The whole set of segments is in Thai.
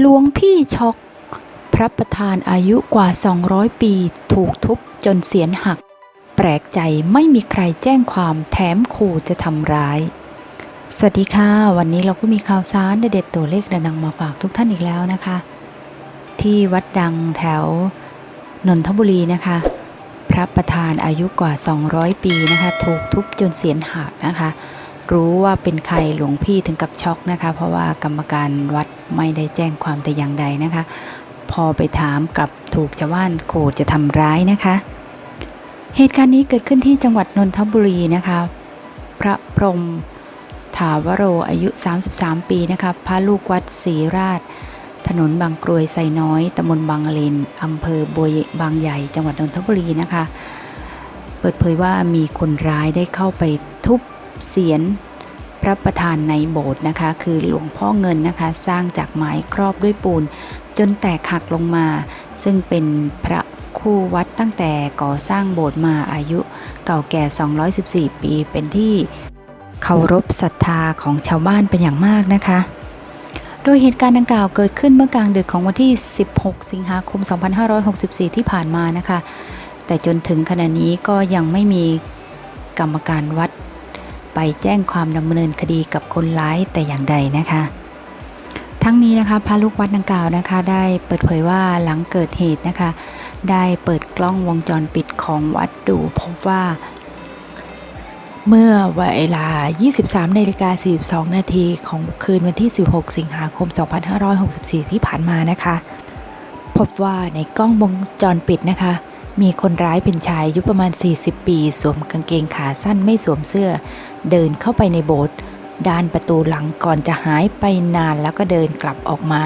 หลวงพี่ช็อกพระประธานอายุกว่า 200 ปี ถูกทุบจนเสียนหัก แปลกใจไม่มีใครแจ้งความแถมขู่จะทำร้าย สวัสดีค่ะ วันนี้เราก็มีข่าวสารเด็ดตัวเลขดังมาฝากทุกท่านอีกแล้วนะคะ ที่วัดดังแถวนนทบุรีนะคะ พระประธานอายุกว่า 200 ปีนะคะ ถูกทุบจนเสียนหักนะคะ รู้ว่าเป็นใครหลวงพี่ถึงกับช็อกนะคะ เพราะว่ากรรมการวัดไม่ได้แจ้งความแต่อย่างใดนะคะ พอไปถามกลับถูกชาวบ้านขู่จะทำร้ายนะคะ เหตุการณ์นี้เกิดขึ้นที่จังหวัดนนทบุรีนะคะ พระพรมถาวโรอายุ 33 ปีนะคะพระลูกวัดศรีราช ถนนบางกรวยไซน้อยตำบลบางเลนอำเภอบัวบางใหญ่ จังหวัดนนทบุรีนะคะ เปิดเผยว่ามีคนร้ายได้เข้าไปทุบ เสียนพระประธานในโบสถ์นะคะ คือหลวงพ่อเงินนะคะ สร้างจากไม้ครอบด้วยปูน จนแตกหักลงมา ซึ่งเป็นพระคู่วัดตั้งแต่ก่อสร้างโบสถ์มาอายุเก่าแก่ 214 ปี เป็นที่เคารพศรัทธาของชาวบ้านเป็นอย่างมากนะคะ โดยเหตุการณ์ดังกล่าวเกิดขึ้นเมื่อกลางดึกของวันที่ 16 สิงหาคม 2564 ที่ผ่านมานะคะ แต่จนถึงขณะนี้ก็ยังไม่มีกรรมการวัด ไปแจ้งความดำเนินคดีกับคนร้ายแต่อย่างใดนะคะ ทั้งนี้นะคะพระลูกวัดดังกล่าวนะคะ ได้เปิดเผยว่าหลังเกิดเหตุนะคะ ได้เปิดกล้องวงจรปิดของวัดดูพบว่าเมื่อเวลา 23นาฬิกา42 นาทีของคืนวันที่ 16 สิงหาคม 2564 ที่ผ่านมานะคะ พบว่าในกล้องวงจรปิดนะคะ มีคนร้ายเป็นชายอายุประมาณ 40 ปี สวมกางเกงขาสั้นไม่สวมเสื้อ เดินเข้าไปในโบสถ์ด้านประตูหลังก่อนจะหายไปนานแล้วก็เดินกลับออกมา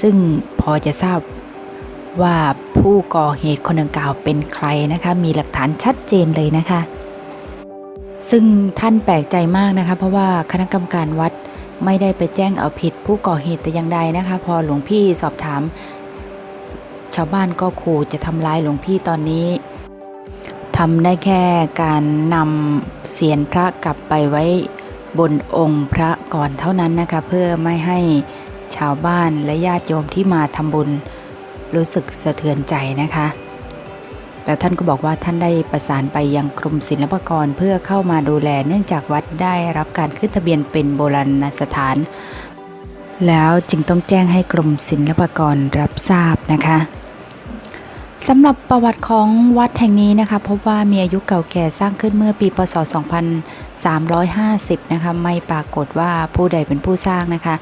ซึ่งพอจะทราบว่าผู้ก่อเหตุคนดังกล่าวเป็นใครนะคะ มีหลักฐานชัดเจนเลยนะคะ ซึ่งท่านแปลกใจมากนะคะ เพราะว่าคณะกรรมการวัดไม่ได้ไปแจ้งเอาผิด ผู้ก่อเหตุแต่อย่างใดนะคะ พอหลวงพี่สอบถาม ชาวบ้านก็ขู่จะทำร้ายหลวงพี่ตอนนี้ ทำได้แค่การนำเสียนพระกลับไปไว้บนองค์พระก่อนเท่านั้นนะคะ เพื่อไม่ให้ชาวบ้านและญาติโยมที่มาทำบุญรู้สึกสะเทือนใจนะคะแล้วท่านก็บอกว่าท่านได้ประสานไปยังกรมศิลปากรเพื่อเข้ามาดูแลเนื่องจากวัดได้รับการขึ้นทะเบียนเป็นโบราณสถาน แล้วจึงต้องแจ้งให้กรมศิลปากรรับทราบนะคะ สำหรับประวัติของวัดแห่งนี้นะคะ พบว่ามีอายุเก่าแก่สร้างขึ้นเมื่อปี พศ 2350 นะคะไม่ปรากฏว่าผู้ใดเป็นผู้สร้างนะคะ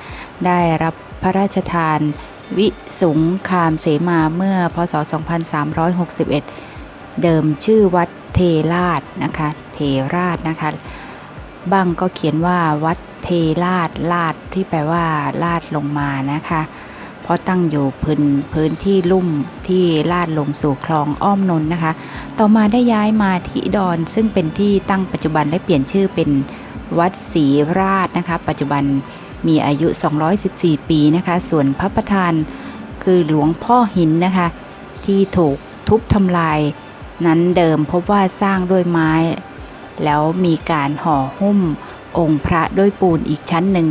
ได้รับพระราชทานวิสุงคามเสมาเมื่อ พศ 2361 เดิมชื่อวัดเทราชนะคะ เทราชนะคะบางก็เขียนว่าวัดเทราชลาดที่แปลว่าลาดลงมานะคะ ราะตั้งอยู่พื้นพื้นที่ลุ่มที่ลาดลงสู่คลองอ้อมนนนะคะ ต่อมาได้ย้ายมาที่ดอน ซึ่งเป็นที่ตั้งปัจจุบันและเปลี่ยนชื่อเป็นวัดศรีราชนะคะ ปัจจุบันมีอายุ 214 ปีนะคะ ส่วนพระประธานคือหลวงพ่อหินนะคะ ที่ถูกทุบทำลาย นั้นเดิมพบว่าสร้างด้วยไม้ แล้วมีการห่อหุ้มองค์พระด้วยปูนอีกชั้นหนึ่ง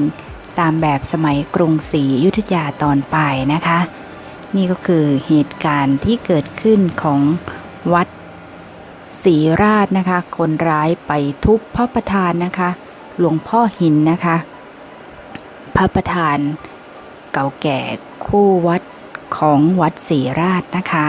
ตามแบบสมัยกรุงศรีอยุธยาตอนปลายนะคะ นี่ก็คือเหตุการณ์ที่เกิดขึ้นของวัดศรีราชนะคะ คนร้ายไปทุบพระประธานนะคะ หลวงพ่อหินนะคะ พระประธานเก่าแก่คู่วัดของวัดศรีราชนะคะ